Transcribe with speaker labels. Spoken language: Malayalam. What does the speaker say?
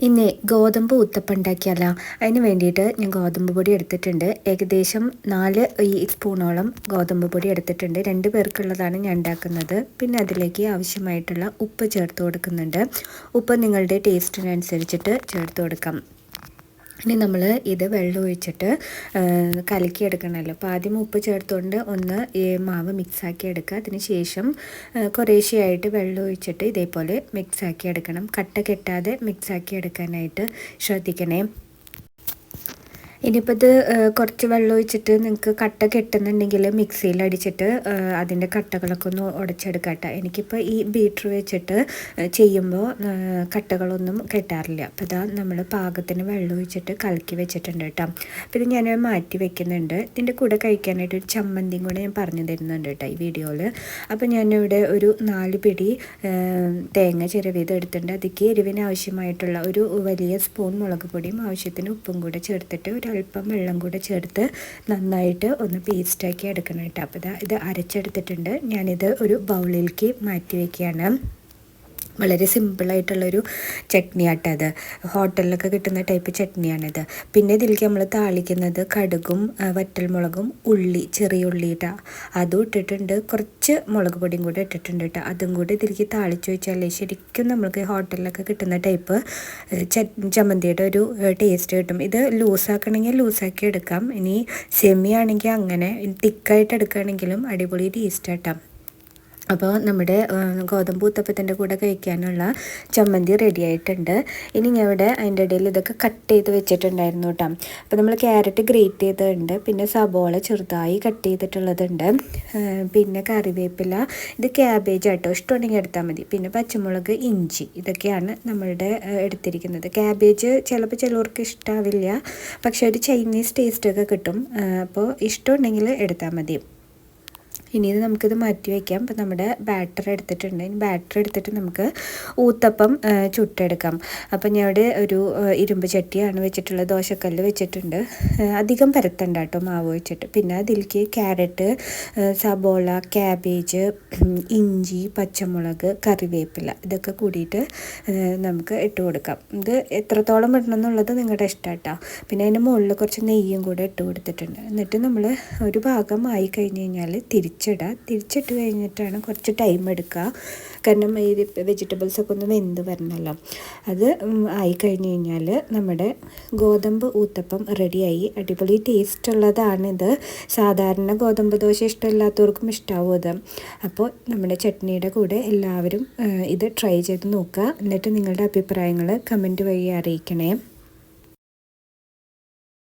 Speaker 1: ഇന്ന് ഗോതമ്പ് ഉത്തപ്പം ഉണ്ടാക്കിയാലോ അതിന് വേണ്ടിയിട്ട് ഞാൻ ഗോതമ്പ് പൊടി എടുത്തിട്ടുണ്ട്. ഏകദേശം നാല് സ്പൂണോളം ഗോതമ്പ് പൊടി എടുത്തിട്ടുണ്ട്. രണ്ട് പേർക്കുള്ളതാണ് ഞാൻ ഉണ്ടാക്കുന്നത്. പിന്നെ അതിലേക്ക് ആവശ്യമായിട്ടുള്ള ഉപ്പ് ചേർത്ത് കൊടുക്കുന്നുണ്ട്. ഉപ്പ് നിങ്ങളുടെ ടേസ്റ്റിനനുസരിച്ചിട്ട് ചേർത്ത് കൊടുക്കാം. ഇനി നമ്മൾ ഇത് വെള്ളം ഒഴിച്ചിട്ട് കലക്കി എടുക്കണമല്ലോ. അപ്പോൾ ആദ്യം ഉപ്പ് ചേർത്തുകൊണ്ട് ഒന്ന് ഈ മാവ് മിക്സാക്കി എടുക്കുക. അതിന് ശേഷം കുറേശ്ശെയായിട്ട് വെള്ളം ഒഴിച്ചിട്ട് ഇതേപോലെ മിക്സാക്കി എടുക്കണം. കട്ട കെട്ടാതെ മിക്സാക്കി എടുക്കാനായിട്ട് ശ്രദ്ധിക്കണേ. ഇനിയിപ്പോൾ ഇത് കുറച്ച് വെള്ളം ഒഴിച്ചിട്ട് നിങ്ങൾക്ക് കട്ട കെട്ടുന്നുണ്ടെങ്കിൽ മിക്സിയിൽ അടിച്ചിട്ട് അതിന്റെ കട്ടകളൊക്കെ ഒന്ന് ഉടച്ചെടുക്കട്ടെ. എനിക്കിപ്പോൾ ഈ ബീറ്റർ വെച്ചിട്ട് ചെയ്യുമ്പോൾ കട്ടകളൊന്നും കെട്ടാറില്ല. അപ്പോൾ ഇതാ നമ്മൾ പാകത്തിന് വെള്ളം ഒഴിച്ചിട്ട് കലക്കി വെച്ചിട്ടുണ്ട് കേട്ടോ. അപ്പോൾ ഇത് ഞാൻ മാറ്റി വെക്കുന്നുണ്ട്. ഇതിന്റെ കൂടെ കഴിക്കാനായിട്ട് ഒരു ചമ്മന്തിയും കൂടെ ഞാൻ പറഞ്ഞു തരുന്നുണ്ട് കേട്ടോ ഈ വീഡിയോയിൽ. അപ്പോൾ ഞാനിവിടെ ഒരു നാല് പിടി തേങ്ങ ചിരവിത് എടുത്തിട്ടുണ്ട്. അതിക്ക് എരിവിന് ആവശ്യമായിട്ടുള്ള ഒരു വലിയ സ്പൂൺ മുളക് പൊടിയും ആവശ്യത്തിന് ഉപ്പും കൂടെ ചേർത്തിട്ട് ഒരു അല്പം വെള്ളം കൂടെ ചേർത്ത് നന്നായിട്ട് ഒന്ന് പേസ്റ്റാക്കി എടുക്കണം കേട്ടോ. അപ്പോൾ ഇതാ അരച്ചെടുത്തിട്ടുണ്ട്. ഞാനിത് ഒരു ബൗളിലേക്ക് മാറ്റി വയ്ക്കുകയാണ് വളരെ സിമ്പിളായിട്ടുള്ളൊരു ചട്നി ആട്ടത് ഹോട്ടലിലൊക്കെ കിട്ടുന്ന ടൈപ്പ് ചട്നിയാണിത്. പിന്നെ ഇതിലേക്ക് നമ്മൾ താളിക്കുന്നത് കടുകും വറ്റൽമുളകും ഉള്ളി ചെറിയ ഉള്ളി ഇട്ടാ. അതും ഇട്ടിട്ടുണ്ട്. കുറച്ച് മുളക് പൊടിയും കൂടെ ഇട്ടിട്ടുണ്ട് കേട്ടോ. അതും കൂടി ഇതിലേക്ക് താളിച്ച് വെച്ചാൽ ശരിക്കും നമ്മൾക്ക് ഹോട്ടലിലൊക്കെ കിട്ടുന്ന ടൈപ്പ് ചമ്മന്തിയുടെ ഒരു ടേസ്റ്റ് കിട്ടും. ഇത് ലൂസാക്കണമെങ്കിൽ ലൂസാക്കി എടുക്കാം. ഇനി സെമി ആണെങ്കിൽ അങ്ങനെ തിക്കായിട്ട് എടുക്കുകയാണെങ്കിലും അടിപൊളി ടേസ്റ്റ് ആട്ടാം അപ്പോൾ നമ്മുടെ ഗോതമ്പ് ഉത്തപ്പത്തിന്റെ കൂടെ കഴിക്കാനുള്ള ചമ്മന്തി റെഡി ആയിട്ടുണ്ട്. ഇനി ഞാൻ ഇവിടെ അതിന്റെ ഇടയിൽ ഇതൊക്കെ കട്ട് ചെയ്ത് വെച്ചിട്ടുണ്ടായിരുന്നു കേട്ടോ. അപ്പോൾ നമ്മൾ ക്യാരറ്റ് ഗ്രേറ്റ് ചെയ്തിട്ടുണ്ട്. പിന്നെ സബോള ചെറുതായി കട്ട് ചെയ്തിട്ടുള്ളതുണ്ട്. പിന്നെ കറിവേപ്പില ഇത് ക്യാബേജ് ആട്ടോ. ഇഷ്ടമുണ്ടെങ്കിൽ എടുത്താൽ മതി. പിന്നെ പച്ചമുളക് ഇഞ്ചി ഇതൊക്കെയാണ് നമ്മളുടെ എടുത്തിരിക്കുന്നത്. ക്യാബേജ് ചിലപ്പോൾ ചിലവർക്ക് ഇഷ്ടാവില്ല. പക്ഷേ ഒരു ചൈനീസ് ടേസ്റ്റൊക്കെ കിട്ടും. അപ്പോൾ ഇഷ്ടമുണ്ടെങ്കിൽ എടുത്താൽ മതി. ഇനി ഇത് നമുക്കിത് മാറ്റി വയ്ക്കാം അപ്പോൾ നമ്മുടെ ബാറ്റർ എടുത്തിട്ടുണ്ട്. ഇനി ബാറ്റർ എടുത്തിട്ട് നമുക്ക് ഊത്തപ്പം ചുട്ടെടുക്കാം. അപ്പം ഞാൻ ഇവിടെ ഒരു ഇരുമ്പ് ചട്ടിയാണ് വെച്ചിട്ടുള്ളത്. ദോശക്കല്ല് വെച്ചിട്ടുണ്ട്. അധികം പരത്തണ്ട കേട്ടോ മാവ് വെച്ചിട്ട്. പിന്നെ അതിലേക്ക് ക്യാരറ്റ് സബോള ക്യാബേജ് ഇഞ്ചി പച്ചമുളക് കറിവേപ്പില ഇതൊക്കെ കൂടിയിട്ട് നമുക്ക് ഇട്ട് കൊടുക്കാം. ഇത് എത്രത്തോളം ഇടണം എന്നുള്ളത് നിങ്ങളുടെ ഇഷ്ടമാട്ടോ പിന്നെ അതിന്റെ മുകളിൽ കുറച്ച് നെയ്യും കൂടെ ഇട്ട് കൊടുത്തിട്ടുണ്ട്. എന്നിട്ട് നമ്മൾ ഒരു ഭാഗം ആയി കഴിഞ്ഞ് കഴിഞ്ഞാൽ തിരിച്ച് തിരിച്ചിടുക തിരിച്ചിട്ട് കഴിഞ്ഞിട്ടാണ് കുറച്ച് ടൈം എടുക്കുക കാരണം ഈ വെജിറ്റബിൾസ് ഒക്കെ ഒന്ന് വെന്ത് വരണമല്ലോ അത് ആയി കഴിഞ്ഞ് കഴിഞ്ഞാൽ നമ്മുടെ ഗോതമ്പ് ഊത്തപ്പം റെഡിയായി അടിപൊളി ടേസ്റ്റ് ഉള്ളതാണിത് സാധാരണ ഗോതമ്പ് ദോശ ഇഷ്ടമില്ലാത്തവർക്കും ഇഷ്ടാവും അപ്പോൾ നമ്മുടെ ചട്നിയുടെ കൂടെ എല്ലാവരും ഇത് ട്രൈ ചെയ്ത് നോക്കുക എന്നിട്ട് നിങ്ങളുടെ അഭിപ്രായങ്ങൾ കമന്റ് വഴി അറിയിക്കണേ.